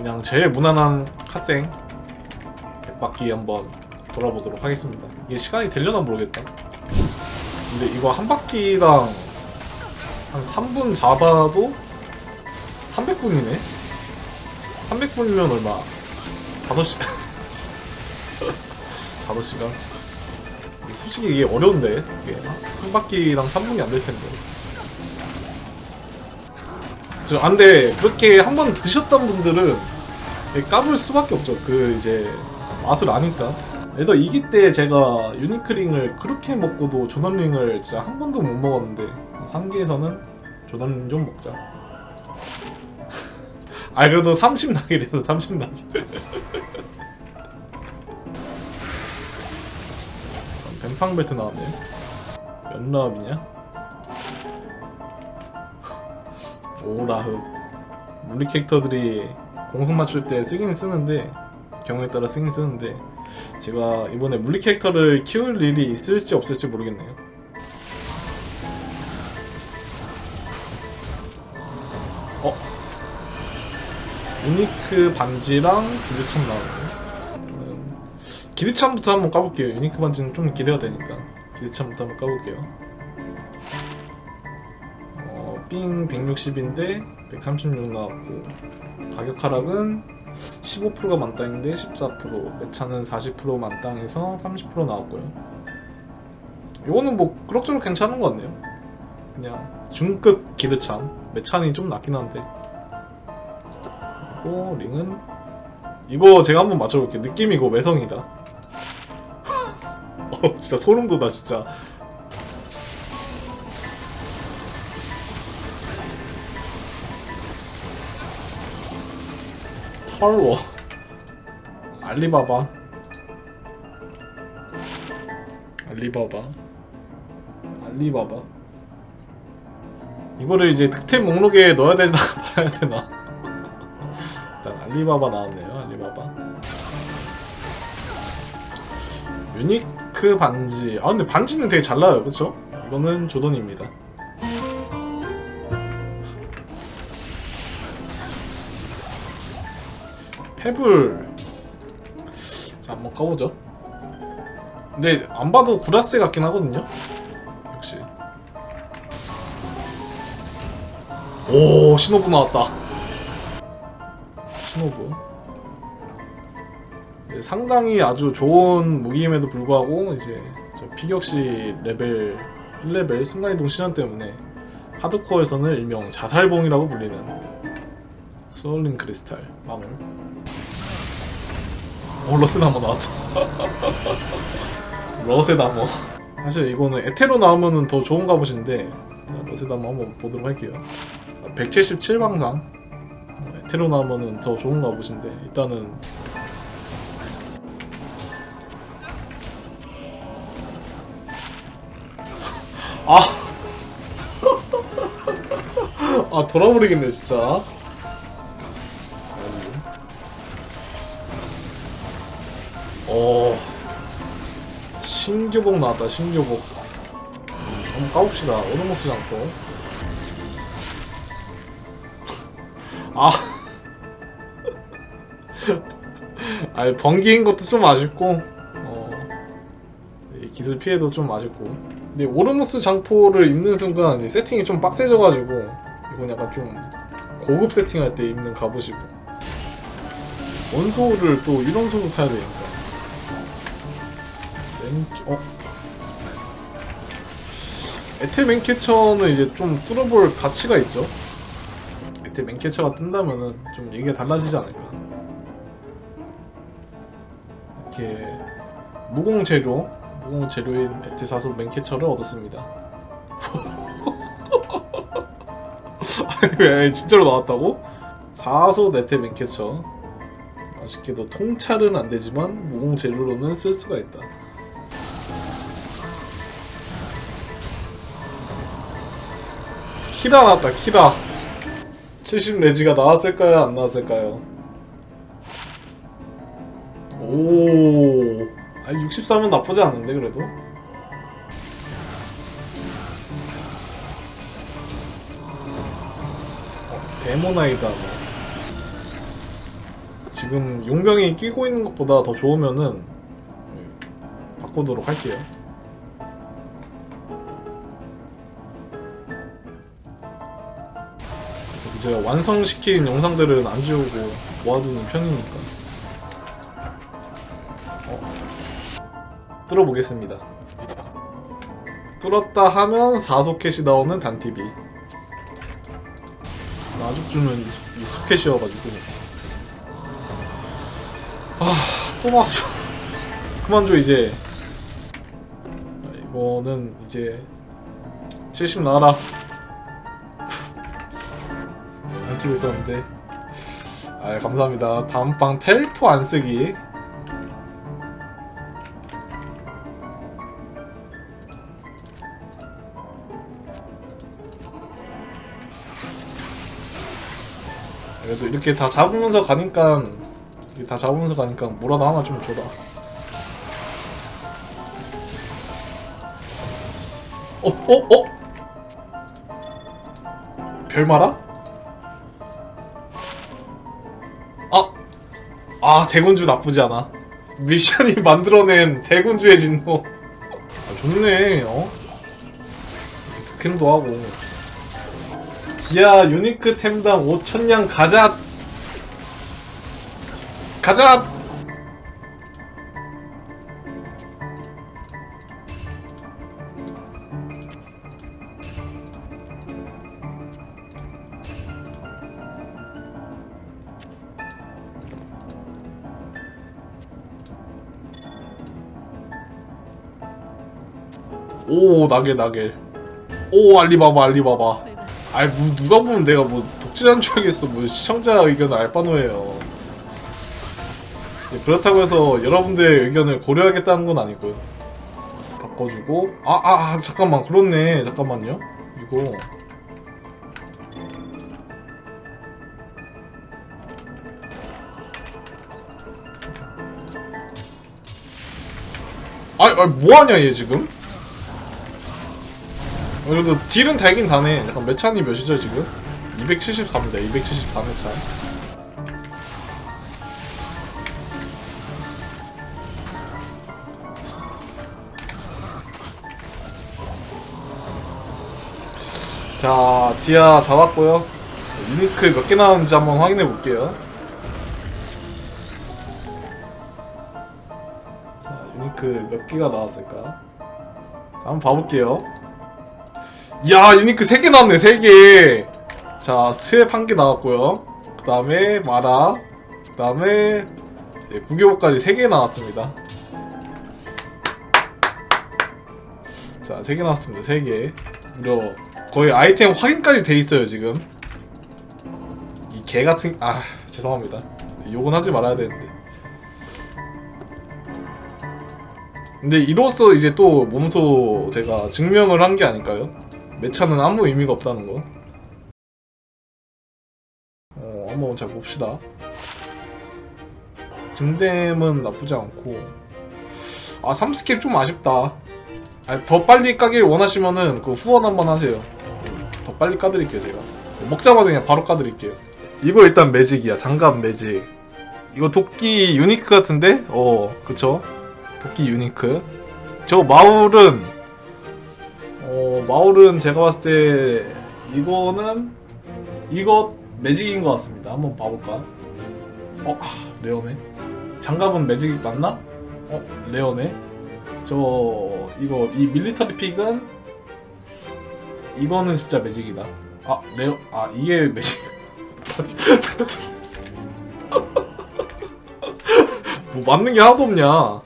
그냥 제일 무난한 핫생 100바퀴 한번 돌아보도록 하겠습니다. 이게 시간이 되려나 모르겠다. 근데 이거 한 바퀴당 한 3분 잡아도 300분이네? 300분이면 얼마? 5시 5시간? 솔직히 이게 어려운데 이게 한 바퀴당 3분이 안 될 텐데 저 안돼 그렇게 한 번 드셨던 분들은 까불 수밖에 없죠. 그 이제 맛을 아니까. 애더 이기 때 제가 유니크링을 그렇게 먹고도 조던링을 진짜 한 번도 못 먹었는데 3기에서는 조던링 좀 먹자. 아 그래도 30 나길이서 30 나길 뱀팡 벨트 나왔네. 몇 라합이냐? 오라흡 물리 캐릭터들이 공속 맞출 때 쓰긴 쓰는데 경우에 따라 쓰긴 쓰는데 제가 이번에 물리 캐릭터를 키울 일이 있을지 없을지 모르겠네요. 어? 유니크 반지랑 기르참 나오네. 음, 기르참부터 한번 까볼게요. 유니크 반지는 좀 기대가 되니까. 기르참부터 한번 까볼게요. 어, 삥 160인데 136 나왔고 가격 하락은 15%가 만땅인데 14% 매차는 40% 만땅에서 30% 나왔고요. 이거는 뭐 그럭저럭 괜찮은 것 같네요. 그냥 중급 기드참 매찬이 좀 낮긴 한데. 그리고 링은 이거 제가 한번 맞춰볼게요. 느낌이 이거 매성이다. 어 진짜 소름 돋아 진짜 털워. 알리바바. 알리바바. 알리바바. 이거를 이제 득템 목록에 넣어야 되나 봐야 되나? 일단 알리바바 나왔네요 알리바바. 유니크 반지. 아 근데 반지는 되게 잘 나와요 그쵸? 이거는 조던입니다 페블. 자 한번 까보죠. 근데 안 봐도 구라세 같긴 하거든요. 역시. 오 신호부 나왔다. 신호부. 네, 상당히 아주 좋은 무기임에도 불구하고 이제 저 피격시 레벨 1레벨 순간이동 시전 때문에 하드코어에서는 일명 자살봉이라고 불리는 소울링 크리스탈 마물 어 러스나무 나왔다. 러세나무 사실 이거는 에테로 나오면은 더 좋은 갑옷인데 자, 러세나무 한번 보도록 할게요. 177방상. 에테로 나오면은 더 좋은 갑옷인데 일단은. 아. 아, 돌아버리겠네, 진짜. 어. 신교복 나왔다, 신교복. 음, 한번 까봅시다. 오르모스 장터. 아. 아니, 번기인 것도 좀 아쉽고, 어. 이 기술 피해도 좀 아쉽고. 근데 오르모스 장포를 입는 순간 이 세팅이 좀 빡세져가지고, 이건 약간 좀 고급 세팅할 때 입는 갑옷이고. 원소를 또 이런 소로 타야 되니까. 맨- 어? 에테 맨캐쳐는 이제 좀 뚫어볼 가치가 있죠. 에테 맨캐쳐가 뜬다면은 좀 얘기가 달라지지 않을까. 이렇게 무공 재료, 무공 재료인 에테 사소 맨캐쳐를 얻었습니다. 왜 진짜로 나왔다고? 사소 에테 맨캐쳐. 아쉽게도 통찰은 안 되지만 무공 재료로는 쓸 수가 있다. 키라 나왔다 키라. 70 레지가 나왔을까요 안 나왔을까요? 오. 아니 63은 나쁘지 않은데 그래도? 어, 데모나이다 뭐. 지금 용병이 끼고 있는 것보다 더 좋으면은 예, 바꾸도록 할게요. 제가 완성시킨 영상들은 안 지우고 모아두는 편이니까. 어. 뚫어보겠습니다. 뚫었다 하면 4소켓이 나오는 단TV. 아죽주는 6소켓이어가지고. 아, 또 나왔어. 그만 줘, 이제. 아, 이거는 이제 70 나와라. 안 키고 있었는데. 아, 감사합니다. 다음 방 텔포 안 쓰기. 그래도 이렇게 다 잡으면서 가니까 다 잡으면서 가니까 뭐라도 하나 좀 줘라. 어, 어, 어? 별마라? 아 대군주 나쁘지 않아. 미션이 만들어낸 대군주의 진노. 아, 좋네, 어? 득템도 하고. 디아 유니크 템당 5천냥 가자! 가자! 오 나게 나게. 오 알리바바 알리바바. 아이 뭐 누가 보면 내가 뭐 독재자인 줄 알겠어 뭐 시청자 의견을 알바노예요. 예, 그렇다고 해서 여러분들의 의견을 고려하겠다는 건 아니고요. 바꿔주고. 아아 아, 잠깐만. 그렇네. 잠깐만요. 이거. 아, 아 뭐하냐 얘 지금? 어, 그래도 딜은 달긴 다네. 잠깐 몇 차니 몇이죠 지금? 274입니다. 274몇 차. 자, 디아 잡았고요. 유니크 몇 개 나왔는지 한번 확인해 볼게요. 자, 유니크 몇 개가 나왔을까? 자, 한번 봐볼게요. 야 유니크 3개 나왔네 3개. 자 스왑 한개 나왔고요. 그 다음에 마라 그 다음에 네, 구교복까지 3개 나왔습니다. 자 3개 나왔습니다 3개. 무려 거의 아이템 확인까지 돼 있어요 지금. 이 개 같은 아 죄송합니다. 욕은 하지 말아야 되는데. 근데 이로써 이제 또 몸소 제가 증명을 한 게 아닐까요? 매차는 아무 의미가 없다는 거. 어, 한번 잘 봅시다. 증댐은 나쁘지 않고. 아, 3스캡 좀 아쉽다. 아, 더 빨리 까길 원하시면은 그 후원 한번 하세요. 더 빨리 까드릴게요, 제가. 먹자마자 그냥 바로 까드릴게요. 이거 일단 매직이야. 장갑 매직. 이거 도끼 유니크 같은데? 어, 그쵸? 도끼 유니크. 저 마울은 어, 마을은 제가 봤을 때 이거는 이거 매직인 것 같습니다. 한번 봐볼까? 어, 아, 레어네. 장갑은 매직 맞나? 어, 레어네. 저 이거 이 밀리터리 픽은 이거는 진짜 매직이다. 아, 레어. 아, 이게 매직. 뭐 맞는 게 하나도 없냐?